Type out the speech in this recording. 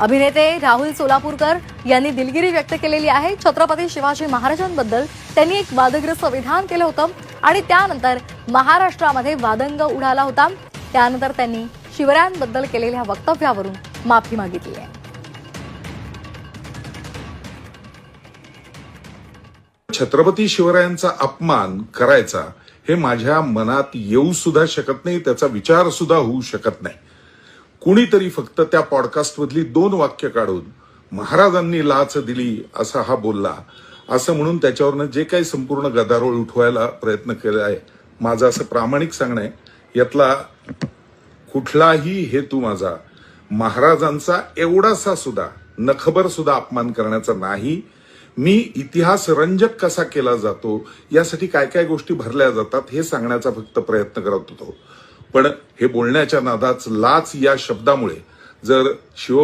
अभिनेते राहुल सोलापूरकर यांनी दिलगिरी व्यक्त केलेली आहे. छत्रपती शिवाजी महाराजांबद्दल त्यांनी एक वादग्रस्त विधान केलं होतं आणि त्यानंतर महाराष्ट्रामध्ये वादंग उडाला होता. त्यानंतर त्यांनी शिवरायांबद्दल केलेल्या वक्तव्यावरून माफी मागितली आहे. छत्रपती शिवरायांचा अपमान करायचा हे माझ्या मनात येऊ सुद्धा शकत नाही त्याचा विचार सुद्धा होऊ शकत नाही. कुणीतरी फक्त त्या पॉडकास्टमधली दोन वाक्य काढून महाराजांनी लाच दिली असा हा बोलला. असं म्हणून त्याच्यावरनं जे काही संपूर्ण गदारोळ उठवायला प्रयत्न केला आहे माझं असं प्रामाणिक सांगणं आहे यातला कुठलाही हेतू माझा महाराजांचा एवढासा सुद्धा नखबर सुद्धा अपमान करण्याचा नाही. मी इतिहास रंजक कसा केला जातो यासाठी काय काय गोष्टी भरल्या जातात हे सांगण्याचा फक्त प्रयत्न करत होतो. पण हे बोलण्याच्या नादाच लाच या शब्दामुळे जर शिव